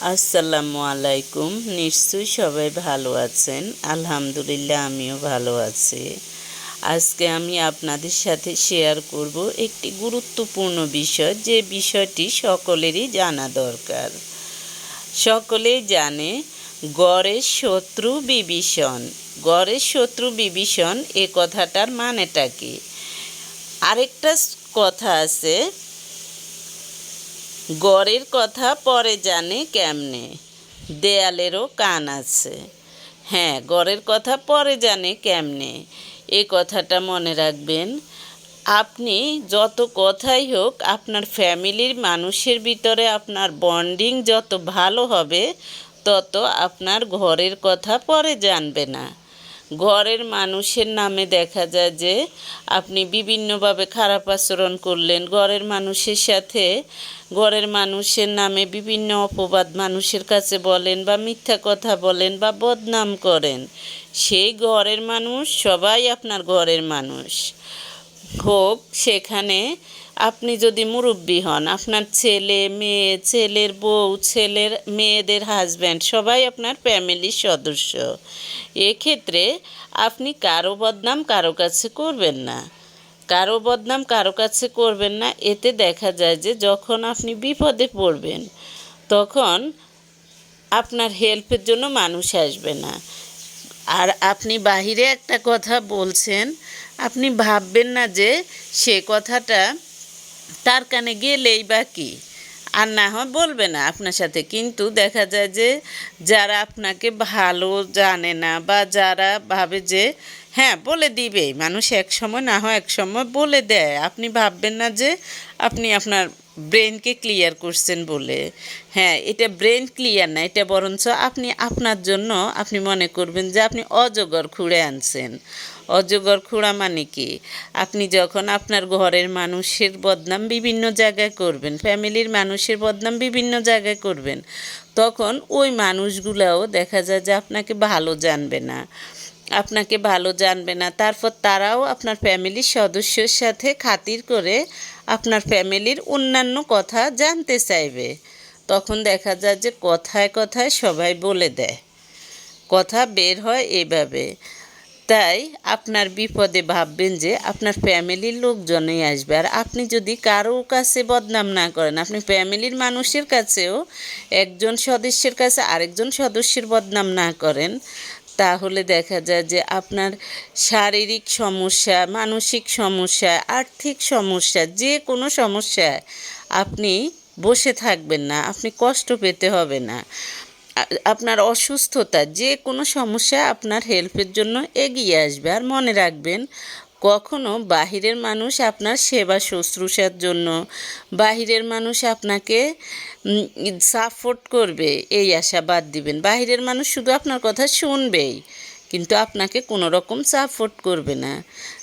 আসসালামু আলাইকুম। নিশ্চয়ই সবাই ভালো আছেন। আলহামদুলিল্লাহ, আমিও ভালো আছি। আজকে আমি আপনাদের সাথে শেয়ার করব একটি গুরুত্বপূর্ণ বিষয়, যে বিষয়টি সকলেরই জানা দরকার। সকলেই জানে গড়ের শত্রু বিভীষণ। গড়ের শত্রু বিভীষণ, এ কথাটার মানেটা কি? আরেকটা কথা আছে গড়ের কথা পরে জানে কেমনে? দেয়ালেরও কান আছে। হ্যাঁ গড়ের কথা পরে জানে কেমনে? এ কথাটা মনে রাখবেন, আপনি যত কথাই হোক, আপনার ফ্যামিলির মানুষের ভিতরে আপনার বন্ডিং যত ভালো হবে, তত আপনার ঘরের কথা পরে জানবে না। ঘরের মানুষের নামে দেখা যায় যে আপনি বিভিন্নভাবে খারাপ আচরণ করলেন। ঘরের মানুষের সাথে, ঘরের মানুষের নামে বিভিন্ন অপবাদ মানুষের কাছে বলেন বা মিথ্যা কথা বলেন বা বদনাম করেন। সেই ঘরের মানুষ সবাই আপনার ঘরের মানুষ। হোক সেখানে আপনি যদি মুরব্বী হন, আপনার ছেলে, মেয়ে, ছেলের বউ, ছেলের মেয়েদের হাজব্যান্ড সবাই আপনার ফ্যামিলির সদস্য। এক্ষেত্রে আপনি কারও বদনাম কারও কাছে করবেন না। কারও বদনাম কারও কাছে করবেন না, এতে দেখা যায় যে যখন আপনি বিপদে পড়বেন, তখন আপনার হেল্পের জন্য মানুষ আসবে না। আর আপনি বাহিরে একটা কথা বলছেন, আপনি ভাববেন না যে সে কথাটা তার কানে গেলেই বা কি? আর না হয় বলবে না আপনার সাথে। কিন্তু দেখা যায় যে যারা আপনাকে ভালো জানে না বা যারা ভাবে যে হ্যাঁ বলে দিবে। মানুষ এক সময় না হয় এক সময় বলে দেয়। আপনি ভাববেন না যে আপনি আপনার ব্রেনকে ক্লিয়ার করছেন বলে। হ্যাঁ এটা ব্রেন ক্লিয়ার না, এটা বরঞ্চ আপনি আপনার জন্য আপনি মনে করবেন যে আপনি অজগর খুঁড়ে আনছেন। অজগর খুঁড়া মানে কি? আপনি যখন আপনার ঘরের মানুষের বদনাম বিভিন্ন জায়গায় করবেন, ফ্যামিলির মানুষের বদনাম বিভিন্ন জায়গায় করবেন, তখন ওই মানুষগুলাও দেখা যায় যে আপনাকে ভালো জানবে না। আপনাকে ভালো জানবে না। তারপর তারাও আপনার ফ্যামিলির সদস্যের সাথে খাতির করে আপনার ফ্যামিলির অন্যান্য কথা জানতে চাইবে। তখন দেখা যায় যে কথায় কথায় সবাই বলে দেয়। কথা বের হয় এভাবে। তাই আপনার বিপদে ভাববেন যে আপনার ফ্যামিলির লোকজনই আসবে। আর আপনি যদি কারও কাছে বদনাম না করেন, আপনি ফ্যামিলির মানুষের কাছেও একজন সদস্যের কাছে আরেকজন সদস্যের বদনাম না করেন তাহলে দেখা যায় যে আপনার শারীরিক সমস্যা, মানসিক সমস্যা, আর্থিক সমস্যা, যে কোনো সমস্যায় আপনি বসে থাকবেন না, আপনি কষ্ট পেতে হবে না। আপনার অসুস্থতা যে কোনো সমস্যা আপনার হেল্পের জন্য এগিয়ে আসবে। আর মনে রাখবেন কখনো বাহিরের মানুষ আপনার সেবা শুশ্রূষার জন্য, বাহিরের মানুষ আপনাকে সাপোর্ট করবে, এই আশা বাদ দিবেন। বাহিরের মানুষ শুধু আপনার কথা শুনবেই, কিন্তু আপনাকে কোনো রকম সাপোর্ট করবে না।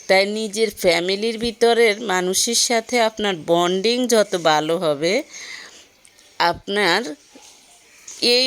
তাই নিজের ফ্যামিলির ভিতরের মানুষের সাথে আপনার বন্ডিং যত ভালো হবে, আপনার এই